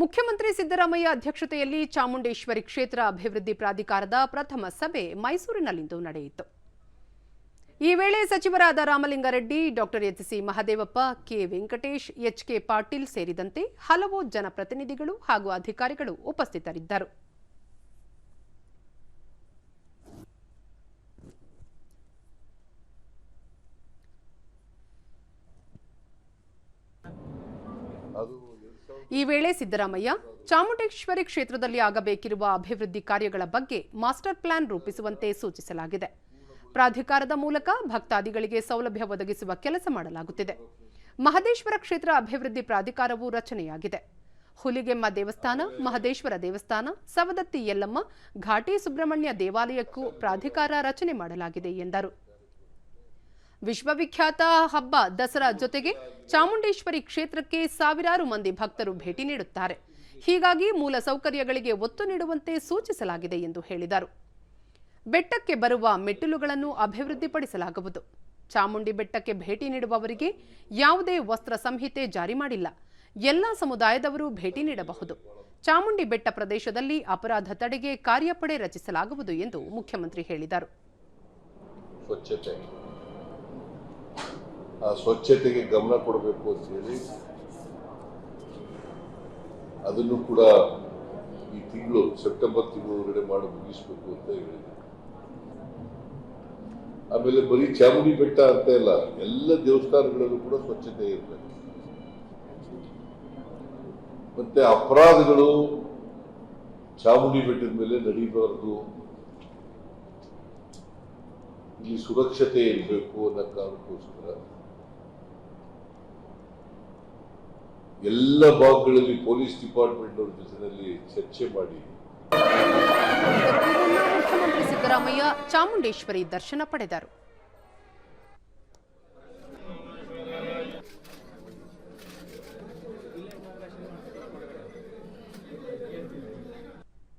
ಮುಖ್ಯಮಂತ್ರಿ ಸಿದ್ದರಾಮಯ್ಯ ಅಧ್ಯಕ್ಷತೆಯಲ್ಲಿ ಚಾಮುಂಡೇಶ್ವರಿ ಕ್ಷೇತ್ರ ಅಭಿವೃದ್ಧಿ ಪ್ರಾಧಿಕಾರದ ಪ್ರಥಮ ಸಭೆ ಮೈಸೂರಿನಲ್ಲಿಂದು ನಡೆಯಿತು. ಈ ವೇಳೆ ಸಚಿವರಾದ Ramalinga Reddy, doctor H C Mahadevappa, K Venkatesh, H K Patil ಸೇರಿದಂತೆ ಹಲವು ಜನಪ್ರತಿನಿಧಿಗಳು ಹಾಗೂ ಅಧಿಕಾರಿಗಳು ಉಪಸ್ಥಿತರಿದ್ದರು. ಅದು ಈ ವೇಳೆ ಸಿದ್ದರಾಮಯ್ಯ ಚಾಮುಂಡೇಶ್ವರಿ ಕ್ಷೇತ್ರದಲ್ಲಿ ಆಗಬೇಕಿರುವ ಅಭಿವೃದ್ಧಿ ಕಾರ್ಯಗಳ ಬಗ್ಗೆ ಮಾಸ್ಟರ್ ಪ್ಲಾನ್ ರೂಪಿಸುವಂತೆ ಸೂಚಿಸಲಾಗಿದೆ. ಪ್ರಾಧಿಕಾರದ ಮೂಲಕ ಭಕ್ತಾದಿಗಳಿಗೆ ಸೌಲಭ್ಯ ಒದಗಿಸುವ ಕೆಲಸ ಮಾಡಲಾಗುತ್ತಿದೆ. ಮಹದೇಶ್ವರ ಕ್ಷೇತ್ರ ಅಭಿವೃದ್ಧಿ ಪ್ರಾಧಿಕಾರವು ರಚನೆಯಾಗಿದೆ. ಹುಲಿಗೆಮ್ಮ ದೇವಸ್ಥಾನ, ಮಹದೇಶ್ವರ ದೇವಸ್ಥಾನ, ಸವದತ್ತಿ ಯಲ್ಲಮ್ಮ, ಘಾಟಿ ಸುಬ್ರಹ್ಮಣ್ಯ ದೇವಾಲಯಕ್ಕೂ ಪ್ರಾಧಿಕಾರ ರಚನೆ ಮಾಡಲಾಗಿದೆ ಎಂದರು. ವಿಶ್ವವಿಖ್ಯಾತ ಹಬ್ಬ ದಸರಾ ಜೊತೆಗೆ ಚಾಮುಂಡೇಶ್ವರಿ ಕ್ಷೇತ್ರಕ್ಕೆ ಸಾವಿರಾರು ಮಂದಿ ಭಕ್ತರು ಭೇಟಿ ನೀಡುತ್ತಾರೆ. ಹೀಗಾಗಿ ಮೂಲ ಸೌಕರ್ಯಗಳಿಗೆ ಒತ್ತು ನೀಡುವಂತೆ ಸೂಚಿಸಲಾಗಿದೆ ಎಂದು ಹೇಳಿದರು. ಬೆಟ್ಟಕ್ಕೆ ಬರುವ ಮೆಟ್ಟಿಲುಗಳನ್ನು ಅಭಿವೃದ್ಧಿಪಡಿಸಲಾಗುವುದು. ಚಾಮುಂಡಿ ಬೆಟ್ಟಕ್ಕೆ ಭೇಟಿ ನೀಡುವವರಿಗೆ ಯಾವುದೇ ವಸ್ತ್ರ ಸಂಹಿತೆ ಜಾರಿ ಮಾಡಿಲ್ಲ. ಎಲ್ಲ ಸಮುದಾಯದವರು ಭೇಟಿ ನೀಡಬಹುದು. ಚಾಮುಂಡಿ ಬೆಟ್ಟ ಪ್ರದೇಶದಲ್ಲಿ ಅಪರಾಧ ತಡೆಗೆ ಕಾರ್ಯಪಡೆ ರಚಿಸಲಾಗುವುದು ಎಂದು ಮುಖ್ಯಮಂತ್ರಿ ಹೇಳಿದರು. ಆ ಸ್ವಚ್ಛತೆಗೆ ಗಮನ ಕೊಡಬೇಕು ಅಂತ ಹೇಳಿ ಅದನ್ನು ಕೂಡ ಈ ತಿಂಗಳು ಸೆಪ್ಟೆಂಬರ್ ತಿಂಗಳೊಳಗಡೆ ಮಾಡಿ ಮುಗಿಸ್ಬೇಕು ಅಂತ ಹೇಳಿದೆ ಆಮೇಲೆ ಬರೀ ಚಾಮುಂಡಿ ಬೆಟ್ಟ ಅಂತ ಇಲ್ಲ, ಎಲ್ಲ ದೇವಸ್ಥಾನಗಳಲ್ಲೂ ಕೂಡ ಸ್ವಚ್ಛತೆ ಇರಬೇಕು ಮತ್ತೆ ಅಪರಾಧಗಳು ಚಾಮುಂಡಿ ಬೆಟ್ಟದ ಮೇಲೆ ನಡೀಬಾರದು. ಇಲ್ಲಿ ಸುರಕ್ಷತೆ ಇರಬೇಕು ಅನ್ನೋ ಕಾರಣಕ್ಕೋಸ್ಕರ ಎಲ್ಲ ಭಾಗಗಳಲ್ಲಿ ಪೊಲೀಸ್ ಡಿಪಾರ್ಟ್ಮೆಂಟ್ ಅವರ ಜೊತೆಯಲ್ಲಿ ಚರ್ಚೆ ಮಾಡಿ. ಮುಖ್ಯಮಂತ್ರಿ ಸಿದ್ದರಾಮಯ್ಯ ಚಾಮುಂಡೇಶ್ವರಿ ದರ್ಶನ ಪಡೆದರು.